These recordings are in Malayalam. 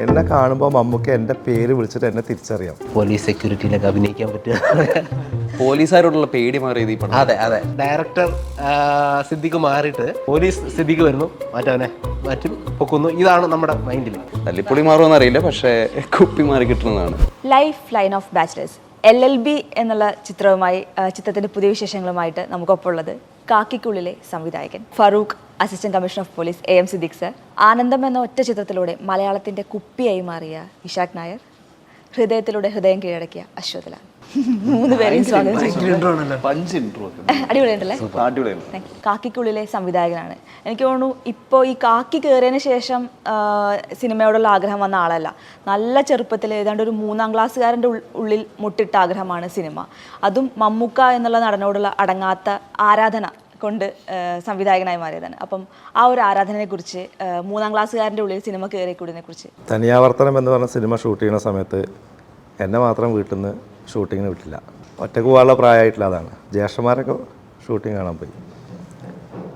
എന്നെ കാണുമ്പോൾ മമ്മൂക്ക് എന്റെ പേര് വിളിച്ചിട്ട് എന്നെ തിരിച്ചറിയാം. പോലീസ് സെക്യൂരിറ്റിയിലൊക്കെ അഭിനയിക്കാൻ പറ്റുക. പോലീസുകാരോടുള്ള പേടി മാറിയത് ഈ പടം. അതെ അതെ. ഡയറക്ടർ സിദ്ദിഖ് മാറിയിട്ട് പോലീസ് സിദ്ദിഖ് വരുന്നു. മാറ്റവനെ മാറ്റും പൊക്കുന്നു. ഇതാണ് നമ്മുടെ മൈൻഡിൽ. തല്ലിപ്പൊളി മാറുമെന്ന് അറിയില്ല പക്ഷേ കുപ്പി മാറി കിട്ടുന്നതാണ്. Life line of bachelors L L B എന്നുള്ള ചിത്രവുമായി ചിത്രത്തിന്റെ പുതിയ വിശേഷങ്ങളുമായിട്ട് നമുക്കൊപ്പമുള്ളത് കാക്കിക്കുള്ളിലെ സംവിധായകൻ Farooq assistant commissioner of police A M Siddique sir. Aanandam എന്ന ഒറ്റ ചിത്രത്തിലൂടെ മലയാളത്തിന്റെ കുപ്പിയായി മാറിയ ഇഷാഖ് നായർ ഹൃദയത്തിലൂടെ ഹൃദയം കീഴടക്കിയ അശ്വതലാൽ. മൂന്ന് പേരെയും അടിപൊളിയുണ്ടല്ലേ കാക്കിക്കുള്ളിലെ സംവിധായകനാണ്. എനിക്ക് തോന്നുന്നു ഇപ്പോൾ ഈ കാക്കി കയറിയതിന് ശേഷം സിനിമയോടുള്ള ആഗ്രഹം വന്ന ആളല്ല. നല്ല ചെറുപ്പത്തിൽ ഏതാണ്ട് ഒരു മൂന്നാം ക്ലാസ്സുകാരന്റെ ഉള്ളിൽ മുട്ടിട്ട ആഗ്രഹമാണ് സിനിമ. അതും മമ്മൂക്ക എന്നുള്ള നടനോടുള്ള അടങ്ങാത്ത ആരാധന കൊണ്ട് സംവിധായകനായി മാറിയതാണ്. അപ്പം ആ ഒരു ആരാധനയെക്കുറിച്ച് കുറിച്ച് മൂന്നാം ക്ലാസ്സുകാരന്റെ ഉള്ളിൽ സിനിമ കയറിക്കൂടിനെ കുറിച്ച് തനിയാവർത്തനം എന്ന് പറഞ്ഞ സിനിമ ഷൂട്ട് ചെയ്യുന്ന സമയത്ത് എന്നെ മാത്രം വീട്ടിൽ നിന്ന് ഷൂട്ടിങ്ങിന് വിട്ടില്ല. ഒറ്റയ്ക്ക് പോകാനുള്ള പ്രായമായിട്ടില്ല അതാണ്. ജ്യേഷ്ഠന്മാരൊക്കെ ഷൂട്ടിങ് കാണാൻ പോയി.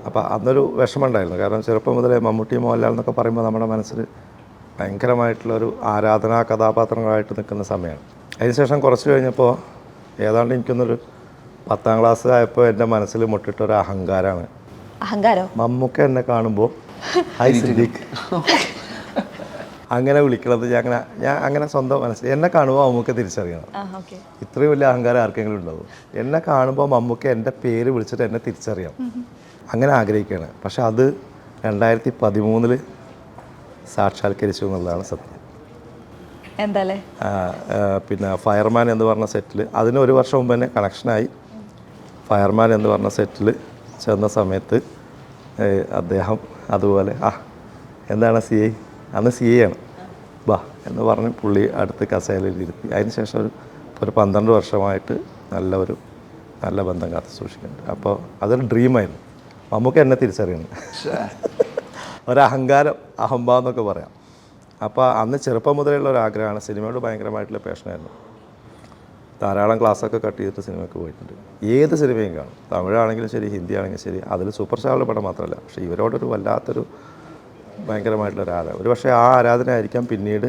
അപ്പോൾ അന്നൊരു വിഷമം ഉണ്ടായിരുന്നു കാരണം ചെറുപ്പം മുതലേ മമ്മൂട്ടി മോഹൻലാൽ എന്നൊക്കെ പറയുമ്പോൾ നമ്മുടെ മനസ്സിൽ ഭയങ്കരമായിട്ടുള്ളൊരു ആരാധനാ കഥാപാത്രങ്ങളായിട്ട് നിൽക്കുന്ന സമയമാണ്. അതിനുശേഷം കുറച്ച് കഴിഞ്ഞപ്പോൾ ഏതാണ്ട് എനിക്കൊന്നൊരു പത്താം ക്ലാസ് ആയപ്പോൾ എന്റെ മനസ്സിൽ മുട്ടിട്ടൊരു അഹങ്കാരമാണ്. അഹങ്കാരം? മമ്മൂക്ക എന്നെ കാണുമ്പോൾ ഹായ് സിദ്ദീഖ്. അങ്ങനെ വിളിക്കണത് ഞാൻ അങ്ങനെ ഞാൻ അങ്ങനെ സ്വന്തം മനസ്സിൽ എന്നെ കാണുമ്പോൾ മമ്മൂക്ക തിരിച്ചറിയണം. ഇത്രയും വലിയ അഹങ്കാരം ആർക്കെങ്കിലും ഉണ്ടാവും എന്നെ കാണുമ്പോൾ മമ്മൂക്ക എന്റെ പേര് വിളിച്ചിട്ട് എന്നെ തിരിച്ചറിയാം അങ്ങനെ ആഗ്രഹിക്കുകയാണ്. പക്ഷെ അത് രണ്ടായിരത്തി പതിമൂന്നിൽ സാക്ഷാത്കരിച്ചു എന്നുള്ളതാണ് സത്യം. ആ, പിന്നെ ഫയർമാൻ എന്ന് പറഞ്ഞ സെറ്റിൽ അതിന് ഒരു വർഷം മുമ്പ് തന്നെ കണക്ഷനായി ഫയർമാൻ എന്ന് പറഞ്ഞ സെറ്റിൽ ചെന്ന സമയത്ത് അദ്ദേഹം അതുപോലെ ആ എന്താണ് സി ഐ? അന്ന് സി ഐ ആണ്. ബാ എന്ന് പറഞ്ഞ് പുള്ളി അടുത്ത് കസേലയിൽ ഇരുത്തി. അതിന് ശേഷം ഒരു ഒരു പന്ത്രണ്ട് വർഷമായിട്ട് നല്ല ഒരു നല്ല ബന്ധം കാത്തു സൂക്ഷിക്കുന്നുണ്ട്. അപ്പോൾ അതൊരു ഡ്രീമായിരുന്നു നമുക്ക് എന്നെ തിരിച്ചറിയണം. ഒരഹങ്കാരം അഹംഭാവം എന്നൊക്കെ പറയാം. അപ്പോൾ അന്ന് ചെറുപ്പം മുതലുള്ള ഒരു ആഗ്രഹമാണ്. സിനിമയോട് ഭയങ്കരമായിട്ടുള്ള പാഷനായിരുന്നു ധാരാളം ക്ലാസ്സൊക്കെ കട്ട് ചെയ്തിട്ട് സിനിമയ്ക്ക് പോയിട്ടുണ്ട്. ഏത് സിനിമയും കാണും. തമിഴാണെങ്കിലും ശരി ഹിന്ദി ആണെങ്കിലും ശരി അതിൽ സൂപ്പർ സ്റ്റാറുടെ പടം മാത്രമല്ല. പക്ഷേ ഇവരോടൊരു വല്ലാത്തൊരു ഭയങ്കരമായിട്ടുള്ള ആരാധന. ഒരു പക്ഷേ ആ ആരാധന ആയിരിക്കാം പിന്നീട്.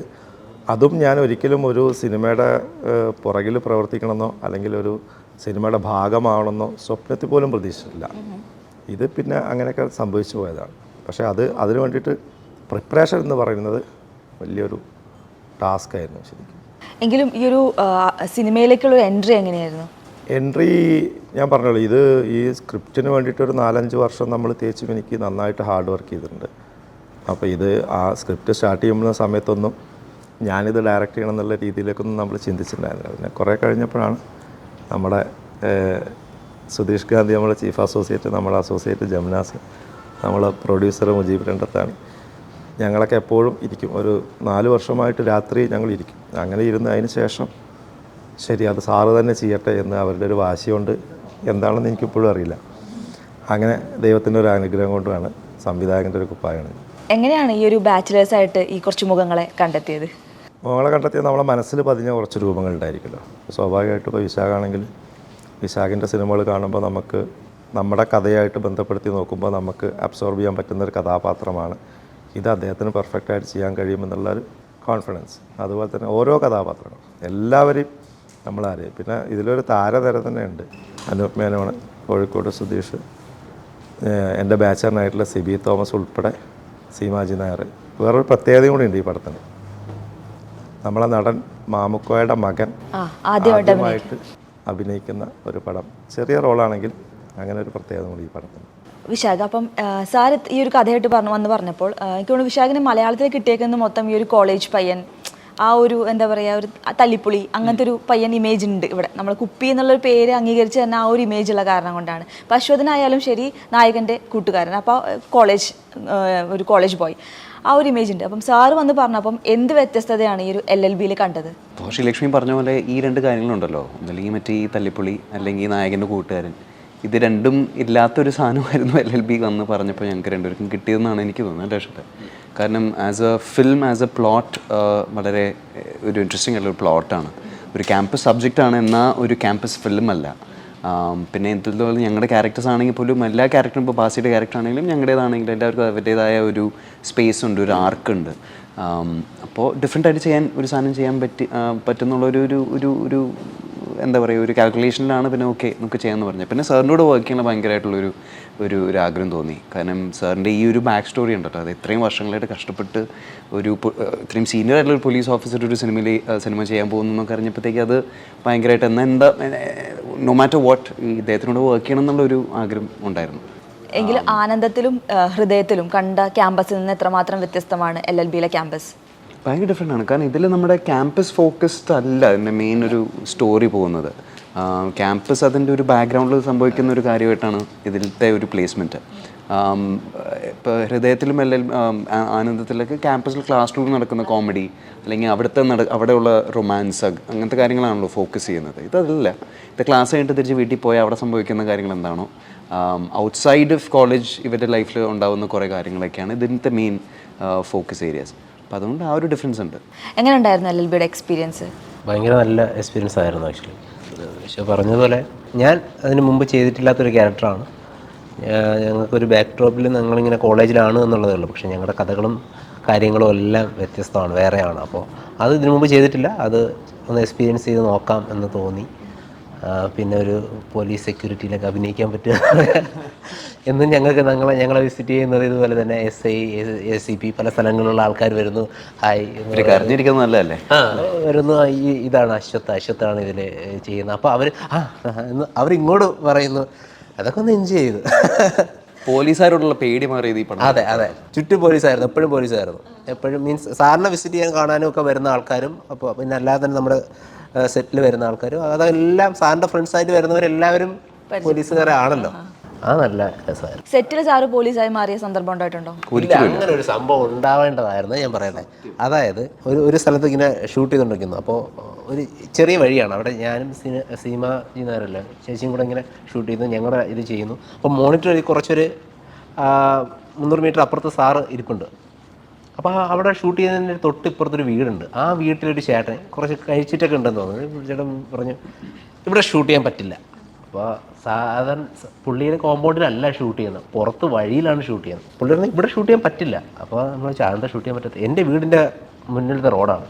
അതും ഞാൻ ഒരിക്കലും ഒരു സിനിമയുടെ പുറകിൽ പ്രവർത്തിക്കണമെന്നോ അല്ലെങ്കിൽ ഒരു സിനിമയുടെ ഭാഗമാവണമെന്നോ സ്വപ്നത്തിൽ പോലും പ്രതീക്ഷിച്ചിട്ടില്ല. ഇത് പിന്നെ അങ്ങനെയൊക്കെ സംഭവിച്ചു പോയതാണ്. പക്ഷേ അത് അതിന് വേണ്ടിയിട്ട് പ്രിപ്പറേഷൻ എന്ന് പറയുന്നത് വലിയൊരു ടാസ്ക് ആയിരുന്നു ശരിക്കും. എങ്കിലും ഈ ഒരു സിനിമയിലേക്കുള്ള ഒരു എൻട്രി എങ്ങനെയായിരുന്നു? എൻട്രി ഞാൻ പറഞ്ഞോളൂ ഇത് ഈ സ്ക്രിപ്റ്റിന് വേണ്ടിയിട്ട് ഒരു നാലഞ്ച് വർഷം നമ്മൾ തേച്ച് എനിക്ക് നന്നായിട്ട് ഹാർഡ് വർക്ക് ചെയ്തിട്ടുണ്ട്. അപ്പോൾ ഇത് ആ സ്ക്രിപ്റ്റ് സ്റ്റാർട്ട് ചെയ്യുന്ന സമയത്തൊന്നും ഞാനിത് ഡയറക്റ്റ് ചെയ്യണം എന്നുള്ള രീതിയിലേക്കൊന്നും നമ്മൾ ചിന്തിച്ചിട്ടുണ്ടായിരുന്നില്ല. പിന്നെ കുറേ കഴിഞ്ഞപ്പോഴാണ് നമ്മുടെ സുധീഷ് ഗാന്ധി നമ്മുടെ ചീഫ് അസോസിയേറ്റ് നമ്മുടെ അസോസിയേറ്റ് ജംനാസ് നമ്മളെ പ്രൊഡ്യൂസർ മുജീബ് രണ്ടത്താണ്. ഞങ്ങളൊക്കെ എപ്പോഴും ഇരിക്കും. ഒരു നാല് വർഷമായിട്ട് രാത്രി ഞങ്ങൾ ഇരിക്കും. അങ്ങനെ ഇരുന്ന് അതിന് ശേഷം ശരി അത് സാറ് തന്നെ ചെയ്യട്ടെ എന്ന് അവരുടെ ഒരു വാശിയുണ്ട്. എന്താണെന്ന് എനിക്കിപ്പോഴും അറിയില്ല. അങ്ങനെ ദൈവത്തിന്റെ ഒരു അനുഗ്രഹം കൊണ്ടാണ് സംവിധായകന്റെ ഒരു കുപ്പായാണ് എങ്ങനെയാണ് ഈ ഒരു ബാച്ചിലേഴ്സ് ആയിട്ട് ഈ കുറച്ച് മുഖങ്ങളെ കണ്ടെത്തിയത്? മുഖങ്ങളെ കണ്ടെത്തിയത് നമ്മളെ മനസ്സിൽ പതിഞ്ഞ കുറച്ച് രൂപങ്ങളുണ്ടായിരിക്കുമല്ലോ സ്വാഭാവികമായിട്ട് ഇപ്പോൾ വിശാഖാണെങ്കിൽ വിശാഖിന്റെ സിനിമകൾ കാണുമ്പോൾ നമുക്ക് നമ്മുടെ കഥയായിട്ട് ബന്ധപ്പെടുത്തി നോക്കുമ്പോൾ നമുക്ക് അബ്സോർബ് ചെയ്യാൻ പറ്റുന്ന ഒരു കഥാപാത്രമാണ് ഇത് അദ്ദേഹത്തിന് പെർഫെക്റ്റായിട്ട് ചെയ്യാൻ കഴിയുമെന്നുള്ള ഒരു കോൺഫിഡൻസ് അതുപോലെ തന്നെ ഓരോ കഥാപാത്രങ്ങളും. എല്ലാവരെയും നമ്മളറിയാം പിന്നെ ഇതിലൊരു താരതരം തന്നെ ഉണ്ട്. അനൂപ് മേനോണ് കോഴിക്കോട് സുധീഷ് എന്റെ ബാച്ചറിനായിട്ടുള്ള സിബി തോമസ് ഉൾപ്പെടെ സീമാജി നായർ. വേറൊരു പ്രത്യേകതയും കൂടി ഉണ്ട് ഈ പടത്തിന്. നമ്മളെ നടൻ മാമുക്കോയുടെ മകൻ ആദ്യമായിട്ട് അഭിനയിക്കുന്ന ഒരു പടം. ചെറിയ റോളാണെങ്കിൽ അങ്ങനെ ഒരു പ്രത്യേകത കൂടി ഈ പടത്തിന്. വിശാഖ അപ്പം സാർ ഈ ഒരു കഥയായിട്ട് പറഞ്ഞു വന്ന് പറഞ്ഞപ്പോൾ എനിക്ക് തോന്നുന്നു വിശാഖിനെ മലയാളത്തിൽ കിട്ടിയേക്കുന്ന മൊത്തം ഈ ഒരു കോളേജ് പയ്യൻ ആ ഒരു എന്താ പറയുക ഒരു തല്ലിപ്പൊളി അങ്ങനത്തെ ഒരു പയ്യൻ ഇമേജ് ഉണ്ട് ഇവിടെ. നമ്മൾ കുപ്പി എന്നുള്ളൊരു പേര് അംഗീകരിച്ച് തന്നെ ആ ഒരു ഇമേജ് ഉള്ള കാരണം കൊണ്ടാണ്. അപ്പോൾ അശ്വതനായാലും ശരി നായകന്റെ കൂട്ടുകാരൻ അപ്പോൾ കോളേജ് ഒരു കോളേജ് ബോയ് ആ ഒരു ഇമേജ് ഉണ്ട്. അപ്പം സാറ് വന്ന് പറഞ്ഞപ്പം എന്ത് വ്യത്യസ്തതയാണ് ഈ ഒരു എൽ എൽ ബിയിൽ കണ്ടത്? ശ്രീലക്ഷ്മി പറഞ്ഞ പോലെ ഈ രണ്ട് കാര്യങ്ങളുണ്ടല്ലോ. ഒന്നല്ലെങ്കിൽ മറ്റേ ഈ തല്ലിപ്പൊളി അല്ലെങ്കിൽ നായകന്റെ കൂട്ടുകാരൻ. ഇത് രണ്ടും ഇല്ലാത്തൊരു സാധനമായിരുന്നു എൽ എൽ ബി വന്ന് പറഞ്ഞപ്പോൾ ഞങ്ങൾക്ക് രണ്ടുപേർക്കും കിട്ടിയതെന്നാണ് എനിക്ക് തോന്നുന്നത് ഇഷ്ടത്തെ കാരണം as a film as a plot വളരെ ഒരു ഇൻട്രസ്റ്റിംഗ് ആയിട്ടുള്ള ഒരു പ്ലോട്ടാണ് ഒരു ക്യാമ്പസ് സബ്ജക്റ്റാണ് എന്നാൽ ഒരു ക്യാമ്പസ് ഫിലിം അല്ല. പിന്നെ എന്തുപോലെ ഞങ്ങളുടെ ക്യാരക്ടേഴ്സ് ആണെങ്കിൽ പോലും എല്ലാ ക്യാരക്ടറും ഇപ്പോൾ ബാസിയുടെ ക്യാരക്ടർ ആണെങ്കിലും ഞങ്ങളുടേതാണെങ്കിലും എല്ലാവർക്കും അവരുടേതായ ഒരു സ്പേസ് ഉണ്ട് ഒരു ആർക്ക് ഉണ്ട്. അപ്പോൾ ഡിഫറെന്റ് ആയിട്ട് ചെയ്യാൻ ഒരു സാധനം ചെയ്യാൻ പറ്റി പറ്റുന്നുള്ള ഒരു ഒരു ഒരു എന്താ പറയുക ഒരു കാൽക്കുലേഷനിലാണ് പിന്നെ ഓക്കെ നമുക്ക് ചെയ്യാമെന്ന് പറഞ്ഞത്. പിന്നെ സാറിന്റെ കൂടെ വർക്ക് ചെയ്യണ ഭയങ്കരമായിട്ടുള്ളൊരു ഒരു ഒരു ആഗ്രഹം തോന്നി. കാരണം സാറിന്റെ ഈ ഒരു ബാക്ക് സ്റ്റോറി ഉണ്ടല്ലോ അത് ഇത്രയും വർഷങ്ങളായിട്ട് കഷ്ടപ്പെട്ട് ഒരു ഇത്രയും സീനിയർ ആയിട്ടുള്ള ഒരു പോലീസ് ഓഫീസർ ഒരു സിനിമയിൽ സിനിമ ചെയ്യാൻ പോകുന്നു എന്നൊക്കെ അറിഞ്ഞപ്പോഴത്തേക്ക് അത് ഭയങ്കരമായിട്ട് എന്നാൽ എന്താ നോ മാറ്റർ വാട്ട് ഈ ഇദ്ദേഹത്തിനോട് വർക്ക് ചെയ്യണം എന്നുള്ള ഒരു ആഗ്രഹം ഉണ്ടായിരുന്നു. എങ്കിലും ആനന്ദത്തിലും ഹൃദയത്തിലും കണ്ട ക്യാമ്പസിൽ നിന്ന് എത്രമാത്രം വ്യത്യസ്തമാണ് എൽ എൽ ബിയിലെ ക്യാമ്പസ് ഭയങ്കര ഡിഫറെന്റ് ആണ്. കാരണം ഇതിൽ നമ്മുടെ ക്യാമ്പസ് ഫോക്കസ്ഡ് അല്ല അതിന്റെ മെയിൻ ഒരു സ്റ്റോറി പോകുന്നത്. ക്യാമ്പസ് അതിന്റെ ഒരു ബാക്ക്ഗ്രൗണ്ടിൽ സംഭവിക്കുന്ന ഒരു കാര്യമായിട്ടാണ് ഇതിലത്തെ ഒരു പ്ലേസ്മെന്റ് ഇപ്പോൾ ഹൃദയത്തിലും എല്ലാം ആനന്ദത്തിലൊക്കെ ക്യാമ്പസിൽ ക്ലാസ് റൂമിൽ നടക്കുന്ന കോമഡി അല്ലെങ്കിൽ അവിടുത്തെ നട അവിടെയുള്ള റൊമാൻസ് അങ്ങനത്തെ കാര്യങ്ങളാണല്ലോ ഫോക്കസ് ചെയ്യുന്നത്. ഇതല്ല. ഇത് ക്ലാസ് കഴിഞ്ഞിട്ട് തിരിച്ച് വീട്ടിൽ പോയി അവിടെ സംഭവിക്കുന്ന കാര്യങ്ങൾ എന്താണോ. ഔട്ട്സൈഡ് ഓഫ് കോളേജ് ഇവരുടെ ലൈഫിൽ ഉണ്ടാകുന്ന കുറേ കാര്യങ്ങളൊക്കെയാണ് ഇതിന്റെ മെയിൻ ഫോക്കസ് ഏരിയാസ് അപ്പോൾ അതുകൊണ്ട് ആ ഒരു ഡിഫറൻസ് ഉണ്ട്. എങ്ങനെ ഉണ്ടായിരുന്നു എൽ എൽ ബിയുടെ എക്സ്പീരിയൻസ് ഭയങ്കര നല്ല എക്സ്പീരിയൻസ് ആയിരുന്നു ആക്ച്വലി പക്ഷെ പറഞ്ഞതുപോലെ ഞാൻ അതിന് മുമ്പ് ചെയ്തിട്ടില്ലാത്തൊരു ക്യാരക്ടറാണ് ഞങ്ങൾക്കൊരു ബാക്ക് ഡ്രോപ്പിൽ ഞങ്ങളിങ്ങനെ കോളേജിലാണ് എന്നുള്ളതേ ഉള്ളൂ. പക്ഷേ ഞങ്ങളുടെ കഥകളും കാര്യങ്ങളും എല്ലാം വ്യത്യസ്തമാണ് വേറെയാണ്. അപ്പോൾ അത് ഇതിനു മുമ്പ് ചെയ്തിട്ടില്ല. അത് ഒന്ന് എക്സ്പീരിയൻസ് ചെയ്ത് നോക്കാം എന്ന് തോന്നി. പിന്നെ ഒരു പോലീസ് സെക്യൂരിറ്റിയിലൊക്കെ അഭിനയിക്കാൻ പറ്റുക. എന്നും ഞങ്ങൾക്ക് ഞങ്ങളെ ഞങ്ങളെ വിസിറ്റ് ചെയ്യുന്നത് ഇതുപോലെ തന്നെ S I A C P പല സ്ഥലങ്ങളിലുള്ള ആൾക്കാർ വരുന്നു. ഹായ് കരഞ്ഞിരിക്കുന്നത് നല്ലതല്ലേ? ആ വരുന്നു. ഈ ഇതാണ് അശ്വത്ത്. അശ്വത്താണ് ഇതിൽ ചെയ്യുന്നത്. അപ്പോൾ അവർ ആ എന്ന് അവരിങ്ങോട്ട് പറയുന്നു. അതൊക്കെ ഒന്ന് എൻജോയ് ചെയ്തു. പോലീസുകാരോടുള്ള പേടി മാറിയത് ഈ പടം. അതെ അതെ. ചുറ്റും പോലീസായിരുന്നു. എപ്പോഴും പോലീസായിരുന്നു. എപ്പോഴും മീൻസ് സാറിനെ വിസിറ്റ് ചെയ്യാൻ കാണാനും ഒക്കെ വരുന്ന ആൾക്കാരും അപ്പോൾ പിന്നെ അല്ലാതെ തന്നെ നമ്മുടെ സെറ്റിൽ വരുന്ന ആൾക്കാരും അതെല്ലാം സാറിന്റെ ഫ്രണ്ട്സായിട്ട് വരുന്നവരെല്ലാവരും പോലീസുകാരാണല്ലോ. അത് നല്ല രസമായിരുന്നു. സെറ്റിൽ സാറ് പോലീസായി മാറിയ സന്ദർഭം ഉണ്ടായിട്ടുണ്ടോ? ഇല്ല, അങ്ങനെ ഒരു സംഭവം ഉണ്ടാവേണ്ടതായിരുന്നു ഞാൻ പറയുന്നത് അതായത് ഒരു ഒരു സ്ഥലത്ത് ഇങ്ങനെ ഷൂട്ട് ചെയ്തുകൊണ്ടിരിക്കുന്നു അപ്പോൾ ഒരു ചെറിയ വഴിയാണ്. അവിടെ ഞാനും സിന സീമ ചെയ്യുന്നവരല്ല? ചേച്ചിയും കൂടെ ഇങ്ങനെ ഷൂട്ട് ചെയ്യുന്നു ഞങ്ങളുടെ ഇത് ചെയ്യുന്നു. അപ്പോൾ മോണിറ്റർ കുറച്ചൊരു ആ, മുന്നൂറ് മീറ്റർ അപ്പുറത്ത് സാറ് ഇരിപ്പുണ്ട്. അപ്പോൾ ആ അവിടെ ഷൂട്ട് ചെയ്യുന്നതിന്റെ തൊട്ട് ഇപ്പുറത്തൊരു വീടുണ്ട്. ആ വീട്ടിലൊരു ചേട്ടൻ കുറച്ച് കഴിച്ചിട്ടൊക്കെ ഉണ്ടെന്ന് തോന്നുന്നു. ചേട്ടൻ പറഞ്ഞു ഇവിടെ ഷൂട്ട് ചെയ്യാൻ പറ്റില്ല. അപ്പോൾ സാധാരണ പുള്ളിയുടെ കോമ്പൗണ്ടിലല്ല ഷൂട്ട് ചെയ്യുന്നത്. പുറത്ത് വഴിയിലാണ് ഷൂട്ട് ചെയ്യുന്നത്. പുള്ളിയുടെ ഇവിടെ ഷൂട്ട് ചെയ്യാൻ പറ്റില്ല. അപ്പോൾ നമ്മൾ ചാന്ത ഷൂട്ട് ചെയ്യാൻ പറ്റത്തില്ല എന്റെ വീടിന്റെ മുന്നിലത്തെ റോഡാണ്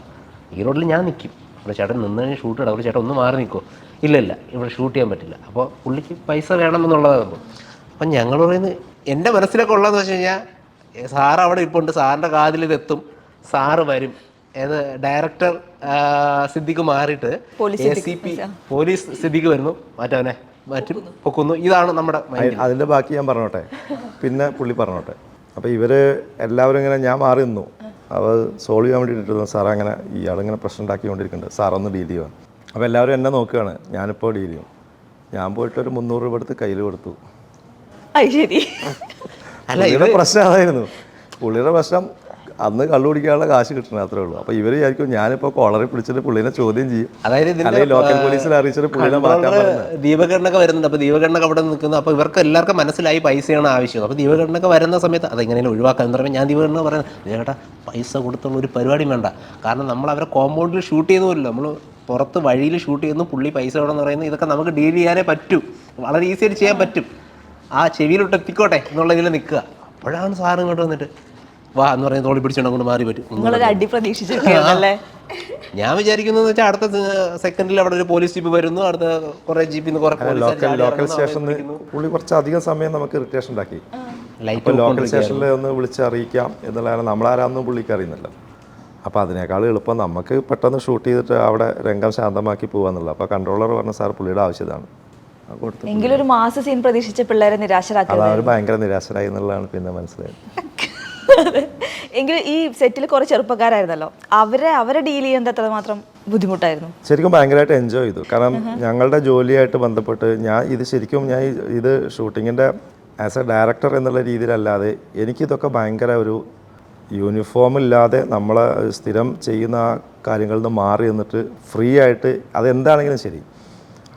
ഈ റോഡിൽ ഞാൻ നിൽക്കും ഇവിടെ ചേട്ടൻ നിന്ന് കഴിഞ്ഞാൽ ഷൂട്ട് ഇടാം. അവിടെ ചേട്ടൻ ഒന്ന് മാറി നിൽക്കുമോ ഇല്ല ഇല്ല. ഇവിടെ ഷൂട്ട് ചെയ്യാൻ പറ്റില്ല. അപ്പോൾ പുള്ളിക്ക് പൈസ വേണമെന്നുള്ളതാണ് സംഭവം അപ്പം ഞങ്ങൾ പറയുന്നത് എന്റെ മനസ്സിലൊക്കെ ഉള്ളതെന്ന് വെച്ച് കഴിഞ്ഞാൽ സാർ അവിടെ ഇപ്പോൾ ഉണ്ട് സാറിന്റെ കാതിൽ ഇതെത്തും സാറ് വരും. ഏത് ഡയറക്ടർ സിദ്ദിഖ് മാറിയിട്ട് police A C P police Siddique വരുന്നു. മാറ്റവനെ. മാറ്റും പൊക്കുന്നു. ഇതാണ് നമ്മുടെ അതിന്റെ അതിന്റെ ബാക്കി ഞാൻ പറഞ്ഞോട്ടെ. പിന്നെ പുള്ളി പറഞ്ഞോട്ടെ. അപ്പോൾ ഇവർ എല്ലാവരും ഇങ്ങനെ ഞാൻ മാറി നിന്നു. അവ സോൾവ് ചെയ്യാൻ വേണ്ടിയിട്ടിരുന്നു സാർ അങ്ങനെ ഇയാളിങ്ങനെ പ്രശ്നം ഉണ്ടാക്കിക്കൊണ്ടിരിക്കുന്നുണ്ട്. സാറൊന്ന് ഡീൽ ചെയ്യുക അപ്പോൾ എല്ലാവരും എന്നെ നോക്കുകയാണ്. ഞാനിപ്പോൾ ഡീൽ ചെയ്യും. ഞാൻ പോയിട്ട് ഒരു മുന്നൂറ് രൂപ എടുത്ത് കയ്യിൽ കൊടുത്തു. ശരി അല്ല പുള്ളിയുടെ പ്രശ്നം അതായിരുന്നു. പുള്ളിയുടെ പ്രശ്നം അന്ന് കള്ളു കുടിക്കാനുള്ള കാശ് കിട്ടണം അത്രേ ഉള്ളൂ. അപ്പോൾ ഇവർ വിചാരിക്കും ഞാനിപ്പോൾ കോളറി പിടിച്ചിട്ട് പുള്ളിനെ ചോദ്യം ചെയ്യും. അതായത് അല്ലെങ്കിൽ ലോക്കൽ പോലീസിൽ അറിയിച്ചിട്ട് പുള്ളിനെ മാറ്റാൻ ദീപകണ്ണൊക്കെ വരുന്നുണ്ട്. അപ്പോൾ ദീപകരണൊക്കെ അവിടെ നിൽക്കുന്നു. അപ്പോൾ ഇവർക്ക് എല്ലാവർക്കും മനസ്സിലായി പൈസയാണ് ആവശ്യം. അപ്പോൾ ദീപകരണൊക്കെ വരുന്ന സമയത്ത് അതെങ്ങനെയാണ് ഒഴിവാക്കാൻ എന്ന് പറയുമ്പോൾ ഞാൻ ദീപകരണ പറയുന്നത് ചേട്ടാ പൈസ കൊടുത്തുള്ള ഒരു പരിപാടി വേണ്ട. കാരണം നമ്മൾ അവരെ കോമ്പൗണ്ടിൽ ഷൂട്ട് ചെയ്യുന്നില്ല നമ്മൾ പുറത്ത് വഴിയിൽ ഷൂട്ട് ചെയ്യുന്നു പുള്ളി പൈസ വേണമെന്ന് പറയുന്നത് ഇതൊക്കെ നമുക്ക് ഡീൽ ചെയ്യാനേ പറ്റൂ. വളരെ ഈസിയായിട്ട് ചെയ്യാൻ പറ്റും. ആ ചെവിയിലോട്ട് എത്തിക്കോട്ടെ എന്നുള്ള ഇതിൽ നിൽക്കുക. അപ്പോഴാണ് സാധനം ഇങ്ങോട്ട് വന്നിട്ട് വാ എന്ന് പറയുന്ന തോളി പിടിച്ചുകൊണ്ട് അങ്ങോട്ട് മാറി പറ്റും. അടി ഞാൻ വിചാരിക്കുന്നത് വെച്ചാൽ അടുത്ത സെക്കൻഡിൽ അവിടെ ഒരു പോലീസ് ജീപ്പ് വരുന്നു അടുത്ത കുറെ ജീപ്പിൽ നിന്ന് കുറെ ലോക്കൽ ലോക്കൽ സ്റ്റേഷനിൽ പുള്ളി കുറച്ച് അധികം സമയം നമുക്ക് ഇറിറ്റേഷൻ ഉണ്ടാക്കി. ലോക്കൽ സ്റ്റേഷനിൽ ഒന്ന് വിളിച്ച് അറിയിക്കാം എന്നുള്ളതാണ്. നമ്മളാരാന്നും പുള്ളിക്ക് അറിയുന്നില്ല. അപ്പോൾ അതിനേക്കാൾ എളുപ്പം നമുക്ക് പെട്ടെന്ന് ഷൂട്ട് ചെയ്തിട്ട് അവിടെ രംഗം ശാന്തമാക്കി പോകാന്നുള്ളത് അപ്പോൾ കൺട്രോളർ പറഞ്ഞ സാർ പുള്ളിയുടെ ആവശ്യമാണ് എങ്കിലും ഒരു മാസ സീൻ പ്രതീക്ഷിച്ച പിള്ളേരെ നിരാശരാക്കരുത് അത് അവർ ഭയങ്കര നിരാശരായി എന്നുള്ളതാണ് പിന്നെ മനസ്സിലായത്. എങ്കിലും ഈ സെറ്റിൽ കുറെ ചെറുപ്പക്കാരായിരുന്നല്ലോ. അവരെ അവരെ ഡീൽ ചെയ്യുന്നത് എത്രമാത്രം ബുദ്ധിമുട്ടായിരുന്നു? ശരിക്കും ഭയങ്കരമായിട്ട് എൻജോയ് ചെയ്തു. കാരണം ഞങ്ങളുടെ ജോലിയായിട്ട് ബന്ധപ്പെട്ട് ഞാൻ ഇത് ശരിക്കും ഞാൻ ഇത് ഷൂട്ടിങ്ങിന്റെ ആസ് എ ഡയറക്ടർ എന്നുള്ള രീതിയിലല്ലാതെ എനിക്കിതൊക്കെ ഭയങ്കര ഒരു യൂണിഫോം ഇല്ലാതെ നമ്മളെ സ്ഥിരം ചെയ്യുന്ന ആ കാര്യങ്ങളിൽ നിന്ന് മാറി നിന്നിട്ട് ഫ്രീ ആയിട്ട് അതെന്താണെങ്കിലും ശരി.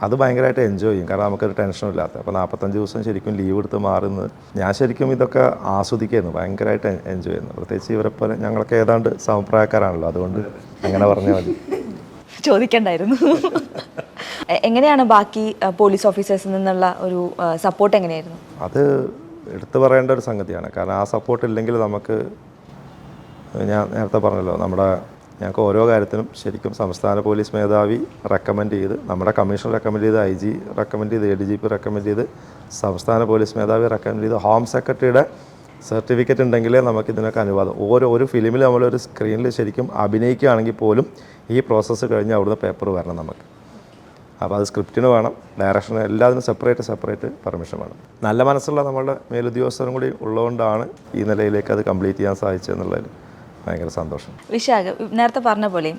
അത് ഭയങ്കരമായിട്ട് എൻജോയ് ചെയ്യും. കാരണം നമുക്കൊരു ടെൻഷനും ഇല്ലാത്ത. അപ്പോൾ നാൽപ്പത്തഞ്ച് ദിവസം ശരിക്കും ലീവ് എടുത്ത് മാറുന്നത് ഞാൻ ശരിക്കും ഇതൊക്കെ ആസ്വദിക്കുന്നു ഭയങ്കരമായിട്ട് എൻജോയ് ചെയ്യുന്നു. പ്രത്യേകിച്ച് ഇവരെ പോലെ ഞങ്ങളൊക്കെ ഏതാണ്ട് സമപ്രായക്കാരാണല്ലോ അതുകൊണ്ട് അങ്ങനെ പറഞ്ഞാൽ മതി. ചോദിക്കണ്ടായിരുന്നു. എങ്ങനെയാണ് ബാക്കി പോലീസ് ഓഫീസേഴ്സിൽ നിന്നുള്ള ഒരു സപ്പോർട്ട് എങ്ങനെയായിരുന്നു? അത് എടുത്തു പറയേണ്ട ഒരു സംഗതിയാണ്. കാരണം ആ സപ്പോർട്ട് ഇല്ലെങ്കിൽ നമുക്ക് ഞാൻ നേരത്തെ പറഞ്ഞല്ലോ നമ്മുടെ ഞങ്ങൾക്ക് ഓരോ കാര്യത്തിനും ശരിക്കും സംസ്ഥാന പോലീസ് മേധാവി റെക്കമെൻഡ് ചെയ്ത് നമ്മുടെ കമ്മീഷൻ റെക്കമെൻഡ് ചെയ്ത് ഐ ജി റെക്കമെൻഡ് ചെയ്ത് A D G P recommend ചെയ്ത് സംസ്ഥാന പോലീസ് മേധാവി റെക്കമെൻഡ് ചെയ്ത് ഹോം സെക്രട്ടറിയുടെ സർട്ടിഫിക്കറ്റ് ഉണ്ടെങ്കിലേ നമുക്ക് ഇതിനൊക്കെ അനുവാദം. ഓരോ ഒരു ഫിലിമിൽ നമ്മളൊരു സ്ക്രീനിൽ ശരിക്കും അഭിനയിക്കുകയാണെങ്കിൽ പോലും ഈ പ്രോസസ്സ് കഴിഞ്ഞ് അവിടുന്ന് പേപ്പർ വരണം നമുക്ക്. അപ്പോൾ അത് സ്ക്രിപ്റ്റിന് വേണം ഡയറക്ഷന് എല്ലാത്തിനും സെപ്പറേറ്റ് സെപ്പറേറ്റ് പെർമിഷൻ വേണം. നല്ല മനസ്സുള്ള നമ്മളുടെ മേലുദ്യോഗസ്ഥരും കൂടി ഉള്ളതുകൊണ്ടാണ് ഈ നിലയിലേക്ക് അത് കംപ്ലീറ്റ് ചെയ്യാൻ സാധിച്ചതെന്നുള്ളതിൽ ഭയങ്കര സന്തോഷം. വിശാഖ് നേരത്തെ പറഞ്ഞ പോലെ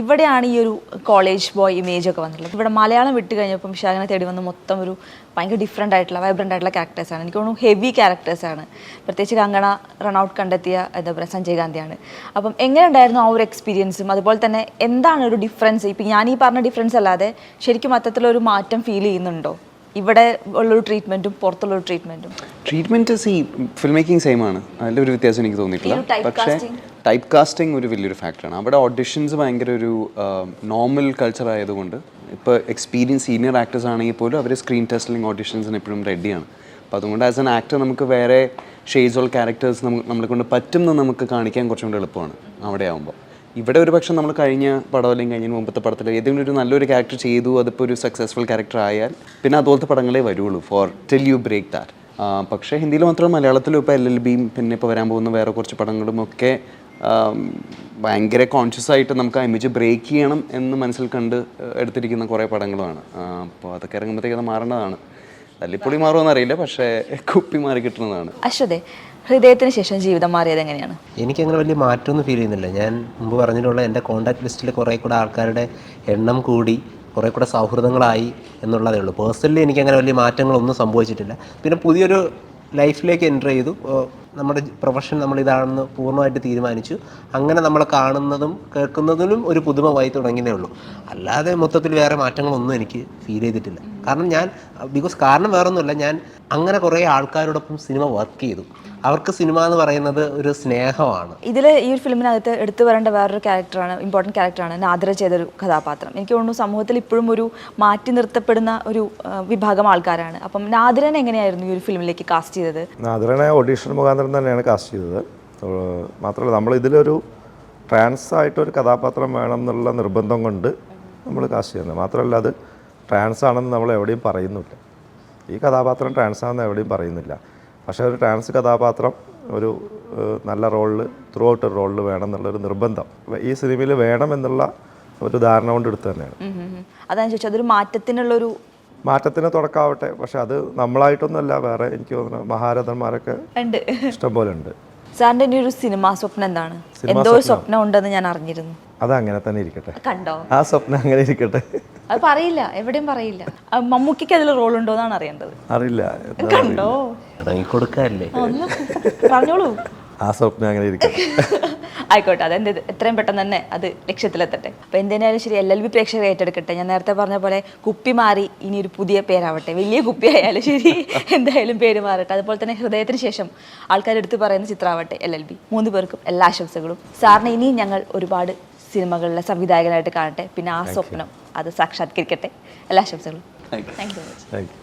ഇവിടെയാണ് ഈ ഒരു കോളേജ് ബോയ് ഇമേജ് ഒക്കെ വന്നിട്ടുള്ളത്. ഇവിടെ മലയാളം വിട്ട് കഴിഞ്ഞപ്പോൾ വിശാഖിനെ തേടി വന്ന മൊത്തം ഒരു ഭയങ്കര ഡിഫറെന്റ് ആയിട്ടുള്ള വൈബ്രന്റ് ആയിട്ടുള്ള ക്യാരക്ടേഴ്സാണ് എനിക്ക് തോന്നുന്നു ഹെവി ക്യാരക്ടേഴ്സാണ് പ്രത്യേകിച്ച് കങ്കണ റൺഔട്ട് കണ്ടെത്തിയ എന്താ പറയുക സഞ്ജയ് ഗാന്ധിയാണ്. അപ്പം എങ്ങനെ ഉണ്ടായിരുന്നു ആ ഒരു എക്സ്പീരിയൻസും അതുപോലെ തന്നെ എന്താണ് ഒരു ഡിഫറൻസ് ഇപ്പം ഞാൻ ഈ പറഞ്ഞ ഡിഫറൻസ് അല്ലാതെ ശരിക്കും മൊത്തത്തിലൊരു മാറ്റം ഫീൽ ചെയ്യുന്നുണ്ടോ? ഇവിടെ ഉള്ളൊരു ട്രീറ്റ്മെന്റും പുറത്തുള്ളൊരു ട്രീറ്റ്മെന്റും treatment see film making same ആണ്. അതിന്റെ ഒരു വ്യത്യാസം എനിക്ക് തോന്നിയിട്ടില്ല. പക്ഷേ ടൈപ്പ് കാസ്റ്റിംഗ് ഒരു വലിയൊരു ഫാക്ടറാണ് അവിടെ ഓഡിഷൻസ് ഭയങ്കര ഒരു നോർമൽ കൾച്ചർ ആയതുകൊണ്ട് ഇപ്പോൾ എക്സ്പീരിയൻസ് സീനിയർ ആക്ടേഴ്സ് ആണെങ്കിൽ പോലും അവർ സ്ക്രീൻ ടെസ്റ്റിംഗ് ഓഡിഷൻസിന് എപ്പോഴും റെഡിയാണ് അപ്പോൾ അതുകൊണ്ട് ആസ് എൻ ആക്ടർ നമുക്ക് വേറെ ഷെയ്ഡ്സ് ഓൾ ക്യാരക്ടേഴ്സ് നമുക്ക് നമ്മളെ കൊണ്ട് പറ്റുമെന്ന് നമുക്ക് കാണിക്കാൻ കുറച്ചും കൂടെ എളുപ്പമാണ് അവിടെ ആകുമ്പോൾ ഇവിടെ ഒരു പക്ഷേ നമ്മൾ കഴിഞ്ഞ പടം അല്ലെങ്കിൽ കഴിഞ്ഞ മുമ്പത്തെ പടത്തിൽ ഏതെങ്കിലും ഒരു നല്ലൊരു ക്യാരക്ടർ ചെയ്തു അതിപ്പോൾ ഒരു സക്സസ്ഫുൾ ക്യാരക്ടർ ആയാൽ പിന്നെ അതുപോലത്തെ പടങ്ങളേ വരുള്ളൂ. For till you break that പക്ഷേ ഹിന്ദിയിൽ മാത്രമല്ല മലയാളത്തിലും ഇപ്പോൾ എൽ എൽ ബിയും പിന്നെ ഇപ്പോൾ വരാൻ പോകുന്ന വേറെ കുറച്ച് പടങ്ങളും ഒക്കെ ഭയങ്കര കോൺഷ്യസ് ആയിട്ട് നമുക്ക് ആ ഇമേജ് ബ്രേക്ക് ചെയ്യണം എന്ന് മനസ്സിൽ കണ്ട് എടുത്തിരിക്കുന്ന കുറേ പടങ്ങളുമാണ്. അപ്പോൾ അതൊക്കെ ഇറങ്ങുമ്പോഴത്തേക്ക് അത് മാറേണ്ടതാണ്. തല്ലിപ്പൊളി മാറുമെന്ന് അറിയില്ല പക്ഷേ കുപ്പി മാറി കിട്ടുന്നതാണ്. അശ്വതേ ഹൃദയത്തിന് ശേഷം ജീവിതം മാറിയത് എങ്ങനെയാണ്? എനിക്ക് അങ്ങനെ വലിയ മാറ്റമൊന്നും ഫീൽ ചെയ്യുന്നില്ല. ഞാൻ മുമ്പ് പറഞ്ഞിട്ടുള്ള എന്റെ കോൺടാക്ട് ലിസ്റ്റിൽ കുറേ കൂടെ ആൾക്കാരുടെ എണ്ണം കൂടി കുറേ കൂടെ സൗഹൃദങ്ങളായി എന്നുള്ളതേ ഉള്ളൂ. പേഴ്സണലി എനിക്ക് അങ്ങനെ വലിയ മാറ്റങ്ങളൊന്നും സംഭവിച്ചിട്ടില്ല. പിന്നെ പുതിയൊരു ലൈഫിലേക്ക് എന്റർ ചെയ്തു. നമ്മുടെ പ്രൊഫഷൻ നമ്മൾ ഇതാണെന്ന് പൂർണമായിട്ട് തീരുമാനിച്ചു. അങ്ങനെ നമ്മൾ കാണുന്നതും കേൾക്കുന്നതിലും ഒരു പുതുമമായി തുടങ്ങിയതേ ഉള്ളൂ. അല്ലാതെ മൊത്തത്തിൽ വേറെ മാറ്റങ്ങളൊന്നും എനിക്ക് ഫീൽ ചെയ്തിട്ടില്ല. കാരണം ഞാൻ ബിക്കോസ് കാരണം വേറൊന്നുമില്ല ഞാൻ അങ്ങനെ കുറേ ആൾക്കാരോടൊപ്പം സിനിമ വർക്ക് ചെയ്തു. അവർക്ക് സിനിമ എന്ന് പറയുന്നത് ഒരു സ്നേഹമാണ്. ഇതിൽ ഈ ഒരു ഫിലിമിനകത്ത് എടുത്തു വരേണ്ട വേറൊരു ക്യാരക്ടറാണ് ഇമ്പോർട്ടന്റ് ക്യാരക്ടറാണ് നാദ്ര ചെയ്തൊരു കഥാപാത്രം. എനിക്ക് തോന്നുന്നു സമൂഹത്തിൽ ഇപ്പോഴും ഒരു മാറ്റി നിർത്തപ്പെടുന്ന ഒരു വിഭാഗം ആൾക്കാരാണ്. അപ്പം നാദ്രനെ എങ്ങനെയായിരുന്നു ഈ ഒരു ഫിലിമിലേക്ക് കാസ്റ്റ് ചെയ്തത്? നാദ്രനെ ഓഡീഷൻ മുഖാന്തരം തന്നെയാണ് കാസ്റ്റ് ചെയ്തത്. മാത്രമല്ല നമ്മൾ ഇതിലൊരു ട്രാൻസ് ആയിട്ടൊരു കഥാപാത്രം വേണം എന്നുള്ള നിർബന്ധം കൊണ്ട് നമ്മൾ കാസ്റ്റ് ചെയ്യുന്നത് മാത്രമല്ല അത് ട്രാൻസ് ആണെന്ന് നമ്മൾ എവിടെയും പറയുന്നില്ല ഈ കഥാപാത്രം ട്രാൻസ് ആണെന്ന് എവിടെയും പറയുന്നില്ല. പക്ഷേ ഒരു ട്രാൻസ് കഥാപാത്രം ഒരു നല്ല റോളിൽ ത്രൂ ഔട്ട് ഒരു റോളിൽ വേണം എന്നുള്ളൊരു നിർബന്ധം ഈ സിനിമയിൽ വേണം എന്നുള്ള ഒരു ധാരണ കൊണ്ട് എടുത്തു തന്നെയാണ്. അതനുസരിച്ച്. അതാണ് ചോദിച്ചത് അതൊരു മാറ്റത്തിനുള്ളൊരു മാറ്റത്തിന് തുടക്കാവട്ടെ. പക്ഷെ അത് നമ്മളായിട്ടൊന്നുമല്ല വേറെ എനിക്ക് തോന്നുന്നു മഹാരഥന്മാരൊക്കെ ഇഷ്ടംപോലെ ഇഷ്ടം പോലെ ഉണ്ട്. സാറിന്റെ ഇനി ഒരു സിനിമാ സ്വപ്നം എന്താണ്? എന്തോ ഒരു സ്വപ്നം. ഉണ്ടെന്ന് ഞാൻ അറിഞ്ഞിരുന്നു. അത് അങ്ങനെ തന്നെ ഇരിക്കട്ടെ. കണ്ടോ? ആ സ്വപ്നം അങ്ങനെ ഇരിക്കട്ടെ. അത് പറയില്ല എവിടെയും പറയില്ല. മമ്മൂക്കിക്ക് അതിൽ റോൾ ഉണ്ടോ എന്നാണ് അറിയേണ്ടത്. അറിയില്ല. കണ്ടോ? കൊടുക്കാറില്ലേ പറഞ്ഞോളൂ. ആ സ്വപ്നം അങ്ങനെ ഇരിക്കും. ആയിക്കോട്ടെ അതെന്ത് എത്രയും പെട്ടെന്ന് തന്നെ അത് ലക്ഷ്യത്തിലെത്തട്ടെ. അപ്പോൾ എന്തിനായാലും ശരി എൽ എൽ ബി പ്രേക്ഷകർ ഏറ്റെടുക്കട്ടെ. ഞാൻ നേരത്തെ പറഞ്ഞ പോലെ കുപ്പി മാറി ഇനി ഒരു പുതിയ പേരാവട്ടെ. വലിയ കുപ്പി ആയാലും ശരി എന്തായാലും പേര് മാറട്ടെ. അതുപോലെ തന്നെ ഹൃദയത്തിന് ശേഷം ആൾക്കാർ എടുത്തു പറയുന്ന ചിത്രമാവട്ടെ എൽ എൽ ബി മൂന്ന് പേർക്കും എല്ലാ ആശംസകളും. സാറിന് ഇനിയും ഞങ്ങൾ ഒരുപാട് സിനിമകളിലെ സംവിധായകനായിട്ട് കാണട്ടെ. പിന്നെ ആ സ്വപ്നം അത് സാക്ഷാത്കരിക്കട്ടെ. എല്ലാ ആശംസകളും. Thank you thank you